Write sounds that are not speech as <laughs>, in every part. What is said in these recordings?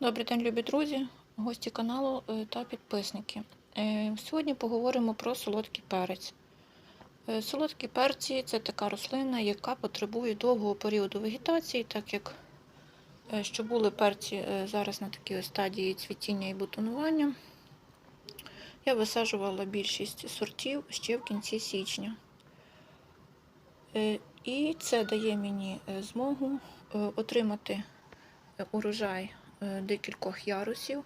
Добрий день, любі друзі, гості каналу е, та підписники. Е, Сьогодні поговоримо про солодкий перець. Е, Солодкі перці це така рослина, яка потребує довгого періоду вегетації, так як що були перці зараз на такій стадії цвітіння і бутонування. Я висаджувала більшість сортів ще в кінці січня. І це дає мені змогу отримати урожай декількох ярусів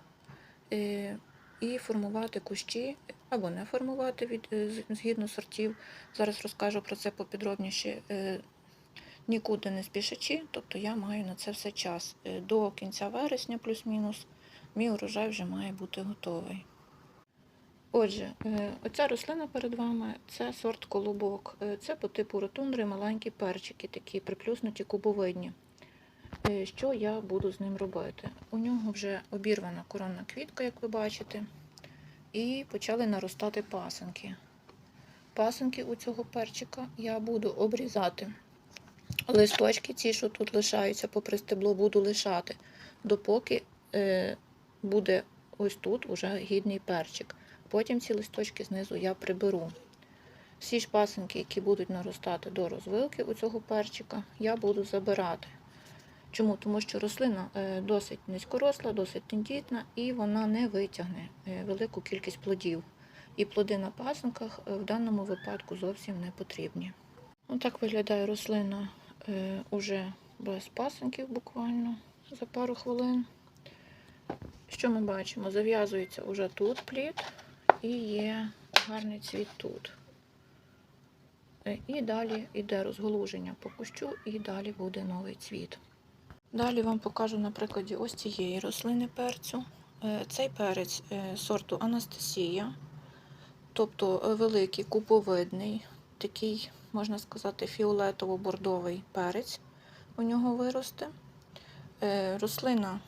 е, і формувати кущі або не формувати від, е, згідно сортів. Зараз розкажу про це попідробніше. е, Нікуди не спішачи, тобто я маю на це все час. Е, До кінця вересня, плюс-мінус, мій урожай вже має бути готовий. Отже, е, оця рослина перед вами це сорт колобок. Е, Це по типу ротундри маленькі перчики, такі приплюснуті кубовидні. Що я буду з ним робити? У нього вже обірвана коронна квітка, як ви бачите, і почали наростати пасинки. Пасинки у цього перчика я буду обрізати. Листочки, ці, що тут лишаються попри стебло, буду лишати, допоки е, буде ось тут уже гідний перчик. Потім ці листочки знизу я приберу. Всі ж пасинки, які будуть наростати до розвилки у цього перчика, я буду забирати. Чому? Тому що рослина е, досить низькоросла, досить тендітна і вона не витягне е, велику кількість плодів. І плоди на пасинках е, в даному випадку зовсім не потрібні. Отак виглядає рослина уже без пасинків буквально за пару хвилин. Що ми бачимо? Зав'язується уже тут плід і є гарний цвіт тут. І далі йде розголуження по кущу, і далі буде новий цвіт. Далі вам покажу на прикладі ось цієї рослини перцю. Е, Цей перець е, сорту Анастасія, тобто е, великий куповидний, такий, можна сказати, фіолетово-бордовий перець у нього виросте. Рослина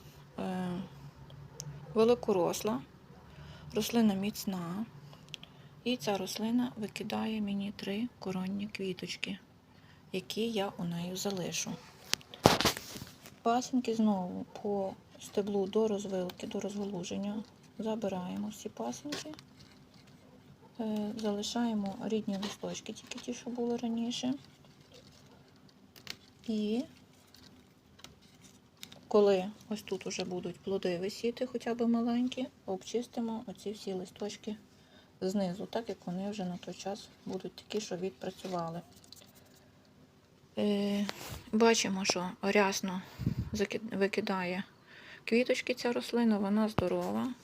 великоросла, рослина міцна. І ця рослина викидає мені три коронні квіточки, які я у неї залишу. Пасинки знову по стеблу до розвилки, до розголуження. Забираємо всі пасинки, Е, залишаємо рідні листочки, тільки ті, що були раніше. І коли ось тут вже будуть плоди висіти, хоча б маленькі, обчистимо оці всі листочки знизу, так як вони вже на той час будуть такі, що відпрацювали. Е, бачимо, що рясно викидає квіточки ця рослина, вона здорова.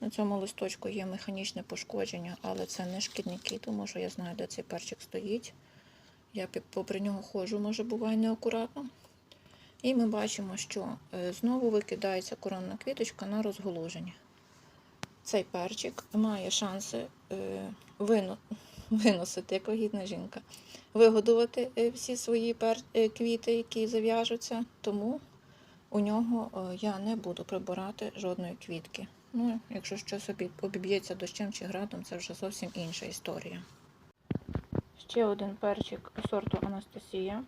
На цьому листочку є механічне пошкодження, але це не шкідники, тому що я знаю, де цей перчик стоїть. Я попри нього ходжу, може буває неакуратно. І ми бачимо, що е, знову викидається коронна квіточка на розголуження. Цей перчик має шанси е, вино- <laughs> виносити, як вагітна жінка, вигодувати е, всі свої е, квіти, які зав'яжуться, тому у нього е, я не буду прибирати жодної квітки. Ну, якщо щось обі- обіб'ється дощем чи градом, це вже зовсім інша історія. Ще один перчик сорту Анастасія.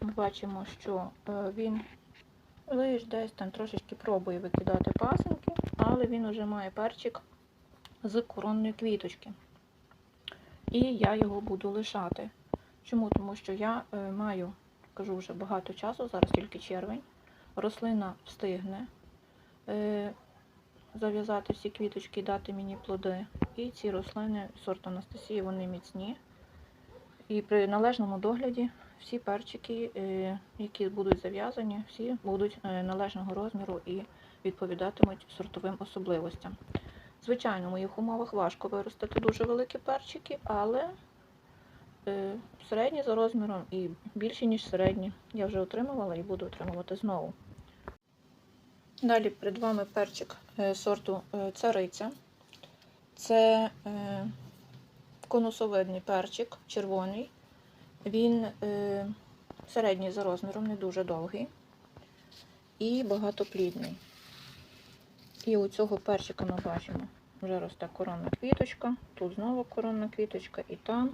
Ми бачимо, що він лиш десь там трошечки пробує викидати пасинки, але він вже має перчик з коронної квіточки. І я його буду лишати. Чому? Тому що я е, маю, кажу вже багато часу, зараз тільки червень. Рослина встигне е, зав'язати всі квіточки і дати мені плоди. І ці рослини сорту Анастасії, вони міцні. І при належному догляді всі перчики, е, які будуть зав'язані, всі будуть е, належного розміру і відповідатимуть сортовим особливостям. Звичайно, в моїх умовах важко виростити дуже великі перчики, але е, середні за розміром і більші, ніж середні, я вже отримувала і буду отримувати знову. Далі перед вами перчик е, сорту е, цариця. Це конусовидний перчик, червоний. Він середній за розміром, не дуже довгий і багатоплідний. І у цього перчика ми бачимо, вже росте коронна квіточка, тут знову коронна квіточка і там.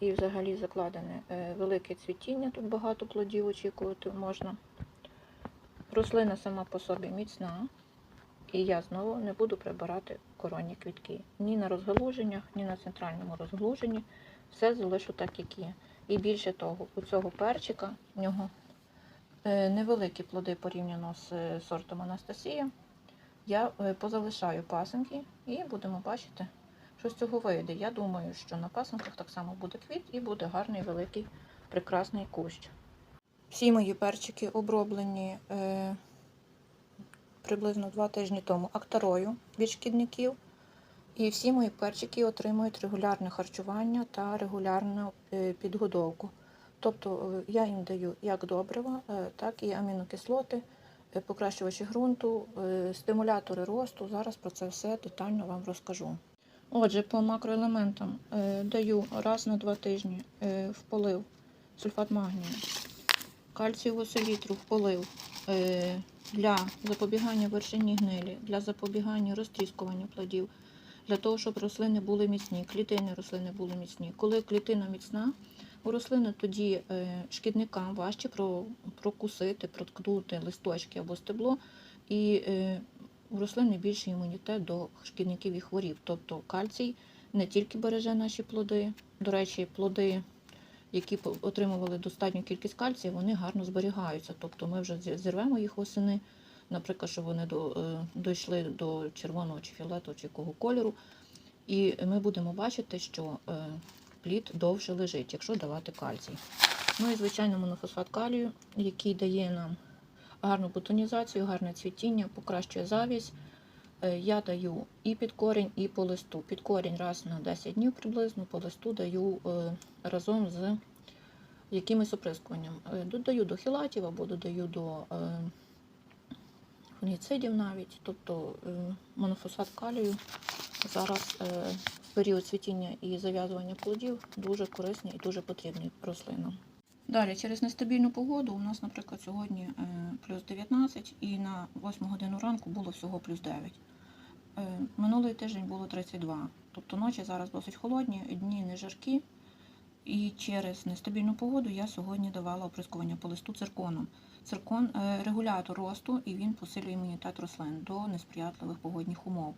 І взагалі закладене е, велике цвітіння, тут багато плодів очікувати можна. Рослина сама по собі міцна, і я знову не буду прибирати коронні квітки. Ні на розгалуженнях, ні на центральному розгалуженні. Все залишу так, як є. І більше того, у цього перчика в нього е, невеликі плоди порівняно з е, сортом Анастасія. Я е, позалишаю пасинки і будемо бачити, що з цього вийде. Я думаю, що на пасинках так само буде квіт і буде гарний великий прекрасний кущ. Всі мої перчики оброблені е, приблизно два тижні тому актарою від шкідників. І всі мої перчики отримують регулярне харчування та регулярну е, підгодовку. Тобто е, я їм даю як добрива, так і амінокислоти, покращувачі ґрунту, е, стимулятори росту. Зараз про це все детально вам розкажу. Отже, по макроелементам е, даю раз на два тижні е, в полив сульфат магнію, кальцієву селітру в полив е, для запобігання вершині гнилі, для запобігання розтріскування плодів, для того, щоб рослини були міцні, клітини рослини були міцні. Коли клітина міцна, у рослини тоді е, шкідникам важче прокусити, проткнути листочки або стебло, і е, у рослини більший імунітет до шкідників і хворіб. Тобто кальцій не тільки береже наші плоди, до речі, плоди які отримували достатню кількість кальцію, вони гарно зберігаються. Тобто ми вже зірвемо їх восени, наприклад, щоб вони е, дійшли до червоного чи фіолетового чи якого кольору. І ми будемо бачити, що плід довше лежить, якщо давати кальцій. Ну і звичайно монофосфат калію, який дає нам гарну бутонізацію, гарне цвітіння, покращує завість. Е, Я даю і під корінь, і по листу. Під корінь раз на 10 днів приблизно, по листу даю е, разом з якимось оприскуванням. Е, Додаю до хілатів або додаю до фунгіцидів навіть. Тобто монофосфат калію зараз період цвітіння і зав'язування плодів дуже корисний і дуже потрібний рослинам. Далі, через нестабільну погоду, у нас, наприклад, сьогодні е, плюс 19 і на 8 годину ранку було всього плюс 9. Е, Минулий тиждень було 32. Тобто ночі зараз досить холодні, дні не жаркі. І через нестабільну погоду я сьогодні давала оприскування по листу цирконом. Циркон е, регулятор росту і він посилює імунітет рослин до несприятливих погодних умов.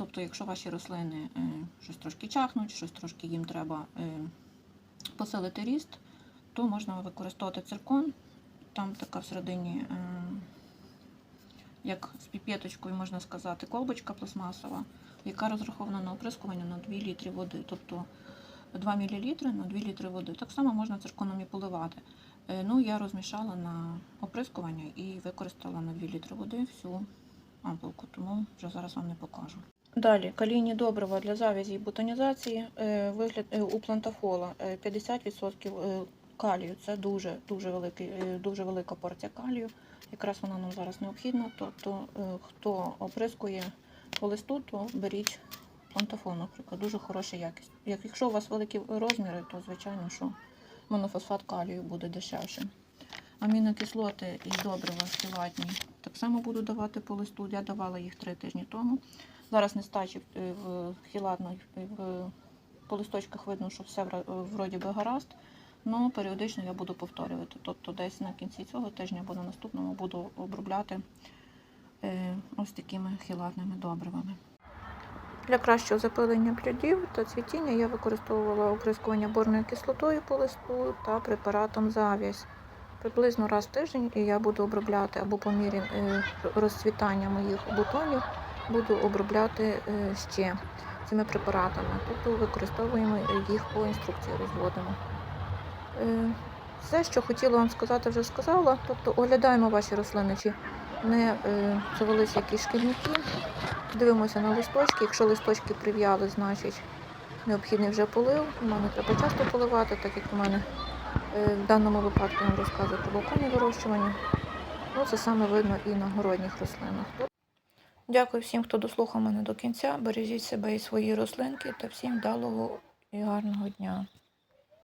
Тобто, якщо ваші рослини е, щось трошки чахнуть, щось трошки їм треба е, посилити ріст, то можна використовувати циркон. Там така всередині, е, як з піпеточкою, можна сказати, колбочка пластмасова, яка розрахована на оприскування на 2 літри води. Тобто 2 мл на 2 літри води. Так само можна цирконом і поливати. Ну, я розмішала на оприскування і використала на 2 літри води всю ампулку, тому вже зараз вам не покажу. Далі калійні добрива для завязі і бутонізації. Е, Вигляд е, у плантафола е, 50% е, калію. Це дуже, дуже, великий, дуже велика порція калію. Якраз вона нам зараз необхідна. Тобто, хто оприскує по листу, то беріть плантафон, наприклад, дуже хороша якість. Якщо у вас великі розміри, то звичайно, що монофосфат калію буде дешевше. Амінокислоти і добрива співатні так само буду давати по листу. Я давала їх три тижні тому. Зараз нестачі е, в хілатно в по листочках видно, що все вроді би гаразд. Ну, періодично я буду повторювати. Тобто десь на кінці цього тижня або на наступному буду обробляти е, ось такими хілатними добривами. Для кращого запилення плодів та цвітіння я використовувала оприскування борною кислотою по листу та препаратом зав'язь. Приблизно раз в тиждень і я буду обробляти або по мірі е, розцвітання моїх бутонів, буду обробляти е, ще цими препаратами. Тобто використовуємо їх по інструкції, розводимо. Е, Все, що хотіла вам сказати, вже сказала. Тобто оглядаємо ваші рослини, чи не е, завелися якісь шкідники. Дивимося на листочки. Якщо листочки прив'яли, значить необхідний вже полив. У мене треба часто поливати, так як у мене в даному випадку я вам розказую про балконне вирощування. Ну, це саме видно і на городніх рослинах. Дякую всім, хто дослухав мене до кінця. Бережіть себе і свої рослинки та всім вдалого і гарного дня.